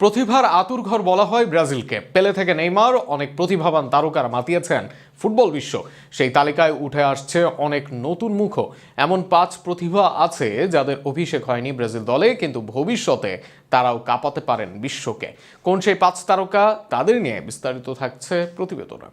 প্রতিভার আতুর ঘর বলা হয় ব্রাজিলকে। পেলে থেকে নেইমার অনেক প্রতিভাবান তারকারা মাতিয়েছেন ফুটবল বিশ্ব। সেই তালিকায় উঠে আসছে অনেক নতুন মুখও। এমন পাঁচ প্রতিভা আছে যাদের অভিষেক হয়নি ব্রাজিল দলে, কিন্তু ভবিষ্যতে তারাও কাঁপাতে পারেন বিশ্বকে। কোন সেই পাঁচ তারকা, তাদের নিয়ে বিস্তারিত থাকছে প্রতিবেদনে।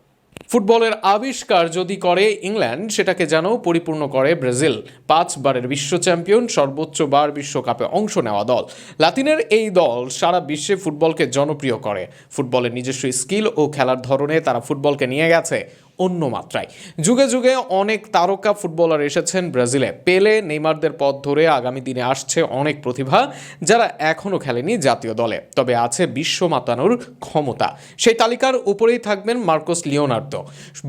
ফুটবলের আবিষ্কার যদি করে ইংল্যান্ড, সেটাকে যেন পরিপূর্ণ করে ব্রাজিল। পাঁচবারের বিশ্ব চ্যাম্পিয়ন, সর্বোচ্চ বার বিশ্বকাপে অংশ নেওয়া দল। লাতিনের এই দল সারা বিশ্বে ফুটবলকে জনপ্রিয় করে। ফুটবলের নিজস্ব স্কিল ও খেলার ধরনে তারা ফুটবলকে নিয়ে গেছে অন্য মাত্রায়। যুগে যুগে অনেক তারকা ফুটবলার এসেছেন ব্রাজিলে। পেলে, নেইমারদের পথ ধরে আগামী দিনে আসছে অনেক প্রতিভা যারা এখনও খেলেনি জাতীয় দলে। তবে আছে বিশ্ব মাতানোর ক্ষমতা। সেই তালিকার উপরেই থাকবেন মার্কোস লিওনার্দো।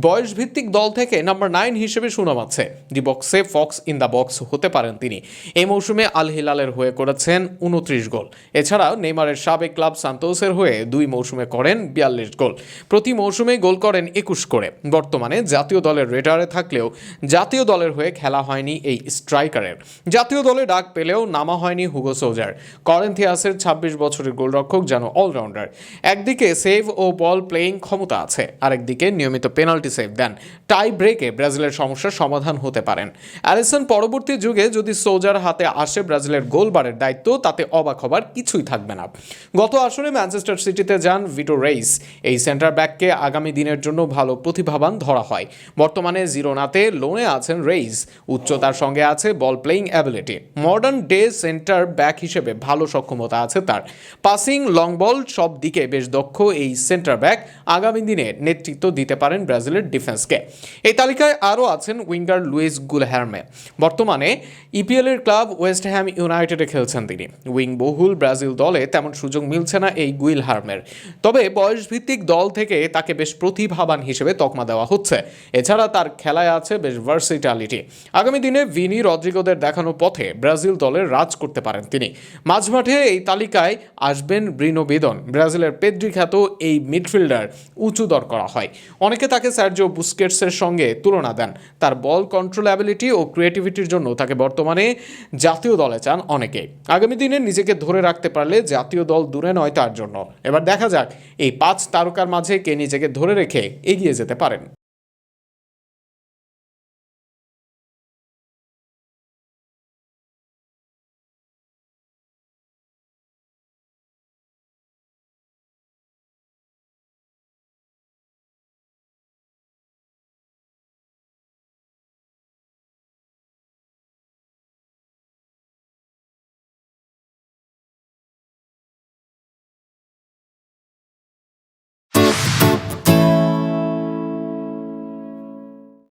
বয়সভিত্তিক দল থেকে নাম্বার নাইন হিসেবে সুনাম আছে। ডি বক্সে ফক্স ইন দ্য বক্স হতে পারেন তিনি। এই মৌসুমে আল হিলালের হয়ে করেছেন উনত্রিশ গোল। এছাড়াও নেইমারের সাবেক ক্লাব সান্তোসের হয়ে দুই মৌসুমে করেন বিয়াল্লিশ গোল। প্রতি মৌসুমে গোল করেন একুশ করে। বর্তমানে জাতীয় দলের রেডারে থাকলেও জাতীয় দলের হয়ে খেলা হয়নি এই স্ট্রাইকারের। জাতীয় দলে ডাক পেলেও নামা হয়নি হুগো সোজার। করেন্থিয়াসের ছাব্বিশ বছরের গোলরক্ষক যেন অলরাউন্ডার। একদিকে সেভ ও বল প্লেয়িং ক্ষমতা আছে, আরেকদিকে নিয়মিত পেনাল্টি সেভ দেন। টাই ব্রেকে ব্রাজিলের সমস্যার সমাধান হতে পারেন। অ্যালিসন, পরবর্তী যুগে যদি সোজার হাতে আসে ব্রাজিলের গোলবারের দায়িত্ব, তাতে অবাক হবার কিছুই থাকবে না। গত আসরে ম্যানচেস্টার সিটিতে যান ভিটো রেইস। এই সেন্টার ব্যাককে আগামী দিনের জন্য ভালো প্রতিভাবান ধরা হয়। বর্তমানে জিরোনাতে লোনে আছেন রেইস। উচ্চতার সঙ্গে আছে ball playing ability modern day centre back হিসেবে ভালো সক্ষমতা আছে তার। পাসিং লং বল সব দিকে বেশ দক্ষ এই সেন্টার ব্যাক আগামী দিনে নেতৃত্ব দিতে পারেন ব্রাজিলের ডিফেন্সকে। এই তালিকায় আরও আছেন উইঙ্গার লুইস গুলহ্যারমে বর্তমানে ইপিএল এর ক্লাব ওয়েস্ট হ্যাম ইউনাইটেডে খেলছেন তিনি। উইং বহুল ব্রাজিল দলে তেমন সুযোগ মিলছে না এই গুইল হার্মের তবে বয়সভিত্তিক দল থেকে তাকে বেশ প্রতিভাবান হিসেবে তকমা দেওয়া হচ্ছে। এছাড়া তার খেলায় আছে বেশ ভার্সিটালিটি। আগামী দিনে ভিনি রদ্রিগোদের দেখানো পথে ব্রাজিল দলের রাজ করতে পারেন তিনি। মাঝমাঠে এই তালিকায় আসবেন ব্রিনো বেদন। ব্রাজিলের পেদ্রি খ্যাত এই মিডফিল্ডার উঁচু দর করা হয়। অনেকে তাকে সার্জিও বুস্কেটসের সঙ্গে তুলনা দেন। তার বল কন্ট্রোল অ্যাবিলিটি ও ক্রিয়েটিভিটির জন্য তাকে বর্তমানে জাতীয় দলে চান অনেকে আগামী দিনে নিজেকে ধরে রাখতে পারলে জাতীয় দল দূরে নয় তার জন্য। এবার দেখা যাক, এই পাঁচ তারকার মাঝে কে নিজেকে ধরে রেখে এগিয়ে যেতে পারেন।